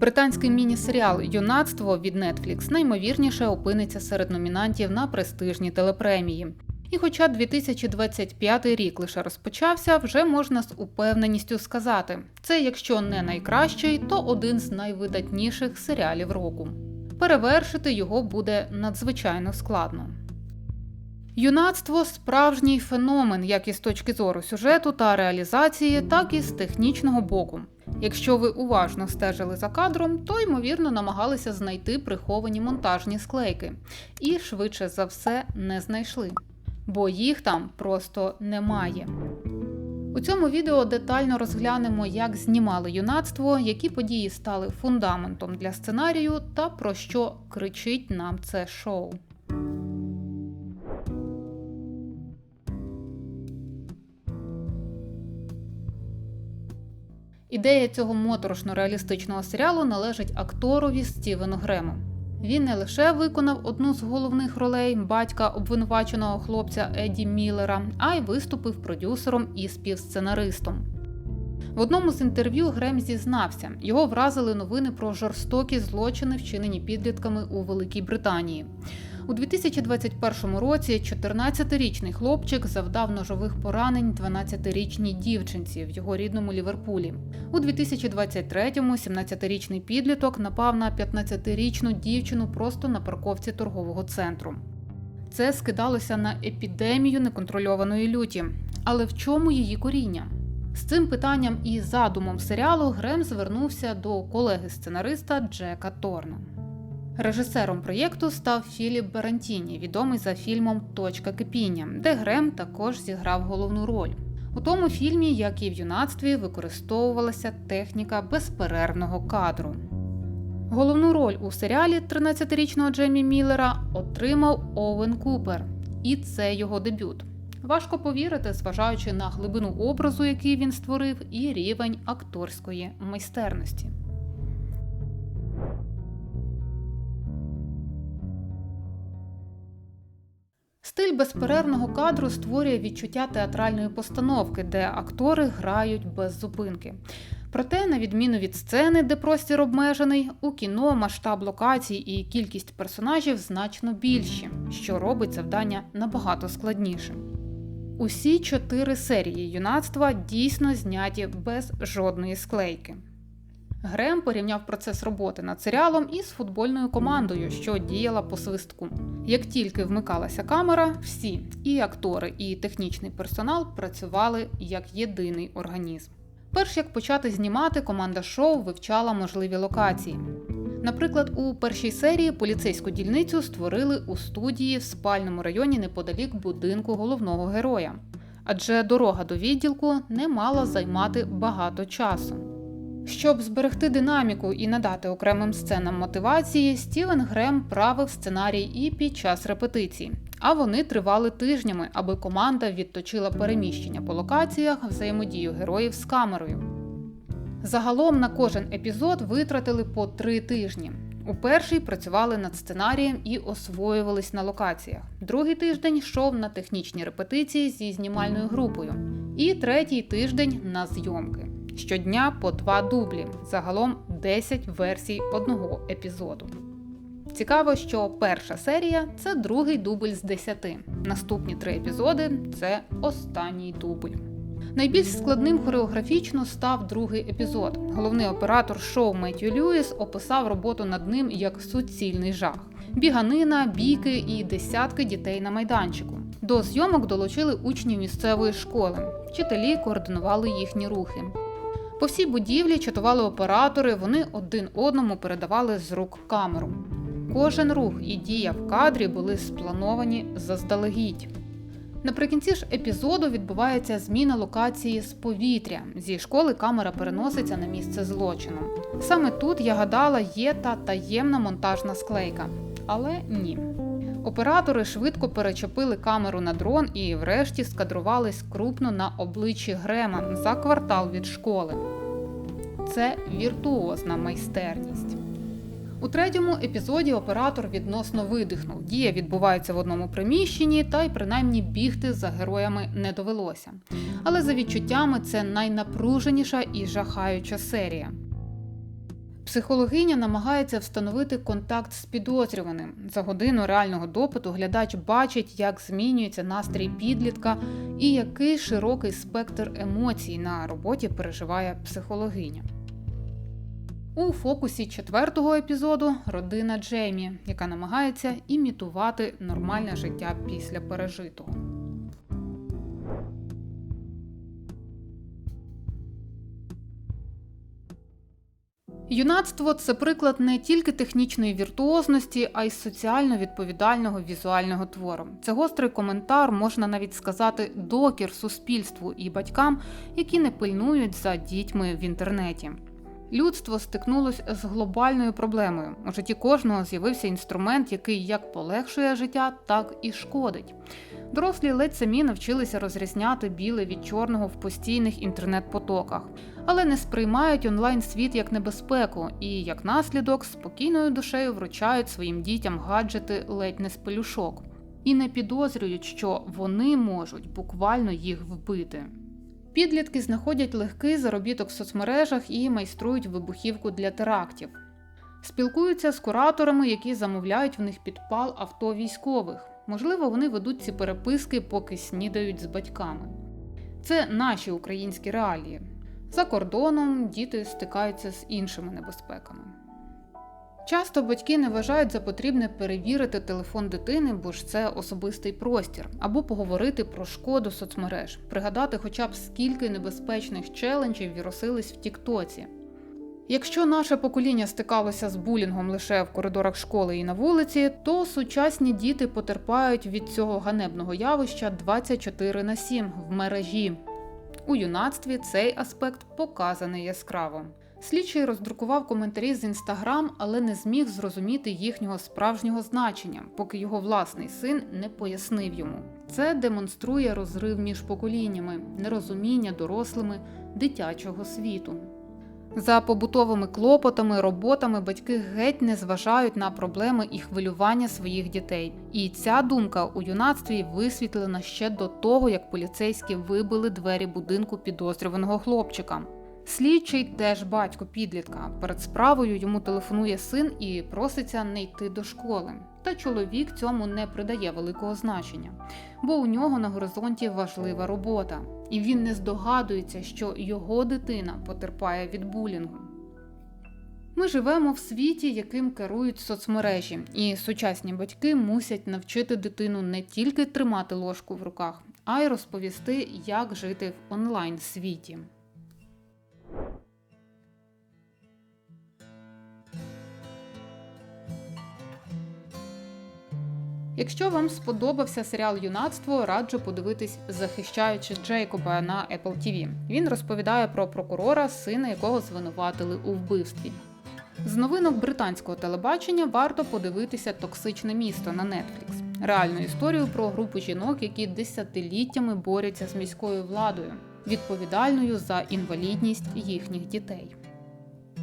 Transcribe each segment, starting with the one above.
Британський міні-серіал Юнацтво від Netflix наймовірніше опиниться серед номінантів на престижні телепремії. І хоча 2025 рік лише розпочався, вже можна з упевненістю сказати, це якщо не найкращий, то один з найвидатніших серіалів року. Перевершити його буде надзвичайно складно. Юнацтво справжній феномен, як із точки зору сюжету та реалізації, так і з технічного боку. Якщо ви уважно стежили за кадром, то ймовірно намагалися знайти приховані монтажні склейки, і швидше за все не знайшли, бо їх там просто немає. У цьому відео детально розглянемо, як знімали юнацтво, які події стали фундаментом для сценарію та про що кричить нам це шоу. Ідея цього моторошно реалістичного серіалу належить акторові Стівену Грему. Він не лише виконав одну з головних ролей батька обвинуваченого хлопця Еді Міллера, а й виступив продюсером і співсценаристом. В одному з інтерв'ю Грем зізнався, його вразили новини про жорстокі злочини, вчинені підлітками у Великій Британії. У 2021 році 14-річний хлопчик завдав ножових поранень 12-річній дівчинці в його рідному Ліверпулі. У 2023-му 17-річний підліток напав на 15-річну дівчину просто на парковці торгового центру. Це скидалося на епідемію неконтрольованої люті. Але в чому її коріння? З цим питанням і задумом серіалу Грем звернувся до колеги-сценариста Джека Торна. Режисером проєкту став Філіп Барантіні, відомий за фільмом Точка кипіння, де Грем також зіграв головну роль. У тому фільмі, як і в юнацтві, використовувалася техніка безперервного кадру. Головну роль у серіалі 13-річного Джемі Міллера отримав Оуен Купер, і це його дебют. Важко повірити, зважаючи на глибину образу, який він створив, і рівень акторської майстерності. Стиль безперервного кадру створює відчуття театральної постановки, де актори грають без зупинки. Проте, на відміну від сцени, де простір обмежений, у кіно масштаб локацій і кількість персонажів значно більші, що робить завдання набагато складнішим. Усі чотири серії юнацтва дійсно зняті без жодної склейки. Грем порівняв процес роботи над серіалом із футбольною командою, що діяла по свистку. Як тільки вмикалася камера, всі і актори, і технічний персонал працювали як єдиний організм. Перш як почати знімати, команда шоу вивчала можливі локації. Наприклад, у першій серії поліцейську дільницю створили у студії в спальному районі неподалік будинку головного героя, адже дорога до відділку не мала займати багато часу. Щоб зберегти динаміку і надати окремим сценам мотивації, Стівен Грем правив сценарій і під час репетицій, а вони тривали тижнями, аби команда відточила переміщення по локаціях, взаємодію героїв з камерою. Загалом на кожен епізод витратили по три тижні. У перший працювали над сценарієм і освоювались на локаціях. Другий тиждень йшов на технічні репетиції зі знімальною групою, і третій тиждень на зйомки. Щодня по два дублі, загалом 10 версій одного епізоду. Цікаво, що перша серія це другий дубль з 10. Наступні три епізоди це останній дубль. Найбільш складним хореографічно став другий епізод. Головний оператор шоу Меттью Льюіс описав роботу над ним як суцільний жах: біганина, бійки і десятки дітей на майданчику. До зйомок долучили учнів місцевої школи. Вчителі координували їхні рухи. По всій будівлі чатували оператори, вони один одному передавали з рук камеру. Кожен рух і дія в кадрі були сплановані заздалегідь. Наприкінці ж епізоду відбувається зміна локації з повітря. Зі школи камера переноситься на місце злочину. Саме тут я гадала, є та таємна монтажна склейка. Але ні. Оператори швидко перечепили камеру на дрон і, врешті, скадрувались крупно на обличчі Грема за квартал від школи. Це віртуозна майстерність. У третьому епізоді оператор відносно видихнув. Дія відбувається в одному приміщенні, та й принаймні бігти за героями не довелося. Але за відчуттями це найнапруженіша і жахаюча серія. Психологиня намагається встановити контакт з підозрюваним. За годину реального допиту глядач бачить, як змінюється настрій підлітка і який широкий спектр емоцій на роботі переживає психологиня. У фокусі четвертого епізоду родина Джеймі, яка намагається імітувати нормальне життя після пережитого. Юнацтво це приклад не тільки технічної віртуозності, а й соціально відповідального візуального твору. Це гострий коментар, можна навіть сказати, докір суспільству і батькам, які не пильнують за дітьми в інтернеті. Людство стикнулось з глобальною проблемою. У житті кожного з'явився інструмент, який як полегшує життя, так і шкодить. Дорослі ледь самі навчилися розрізняти біле від чорного в постійних інтернет-потоках, але не сприймають онлайн-світ як небезпеку і, як наслідок, спокійною душею вручають своїм дітям гаджети ледь не з пелюшок і не підозрюють, що вони можуть буквально їх вбити. Підлітки знаходять легкий заробіток в соцмережах і майструють вибухівку для терактів. Спілкуються з кураторами, які замовляють в них підпал авто військових. Можливо, вони ведуть ці переписки, поки снідають з батьками. Це наші українські реалії. За кордоном діти стикаються з іншими небезпеками. Часто батьки не вважають за потрібне перевірити телефон дитини, бо ж це особистий простір, або поговорити про шкоду соцмереж, пригадати хоча б скільки небезпечних челенджів вірусились в Тіктоці. Якщо наше покоління стикалося з булінгом лише в коридорах школи і на вулиці, то сучасні діти потерпають від цього ганебного явища 24 на 7 в мережі. У юнацтві цей аспект показаний яскраво. Слідчий роздрукував коментарі з інстаграм, але не зміг зрозуміти їхнього справжнього значення, поки його власний син не пояснив йому. Це демонструє розрив між поколіннями, нерозуміння дорослими дитячого світу. За побутовими клопотами, роботами батьки геть не зважають на проблеми і хвилювання своїх дітей. І ця думка у юнацтві висвітлена ще до того, як поліцейські вибили двері будинку підозрюваного хлопчика. Слідчий теж батько підлітка. Перед справою йому телефонує син і проситься не йти до школи. Та чоловік цьому не придає великого значення, бо у нього на горизонті важлива робота, і він не здогадується, що його дитина потерпає від булінгу. Ми живемо в світі, яким керують соцмережі, і сучасні батьки мусять навчити дитину не тільки тримати ложку в руках, а й розповісти, як жити в онлайн світі. Якщо вам сподобався серіал Юнацтво, раджу подивитись захищаючи Джейкоба на Apple TV. Він розповідає про прокурора, сина якого звинуватили у вбивстві. З новинок британського телебачення варто подивитися Токсичне місто на Netflix. реальну історію про групу жінок, які десятиліттями борються з міською владою, відповідальною за інвалідність їхніх дітей.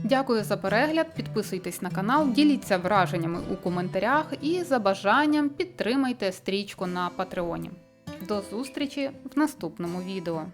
Дякую за перегляд, підписуйтесь на канал, діліться враженнями у коментарях і за бажанням підтримайте стрічку на Патреоні. До зустрічі в наступному відео.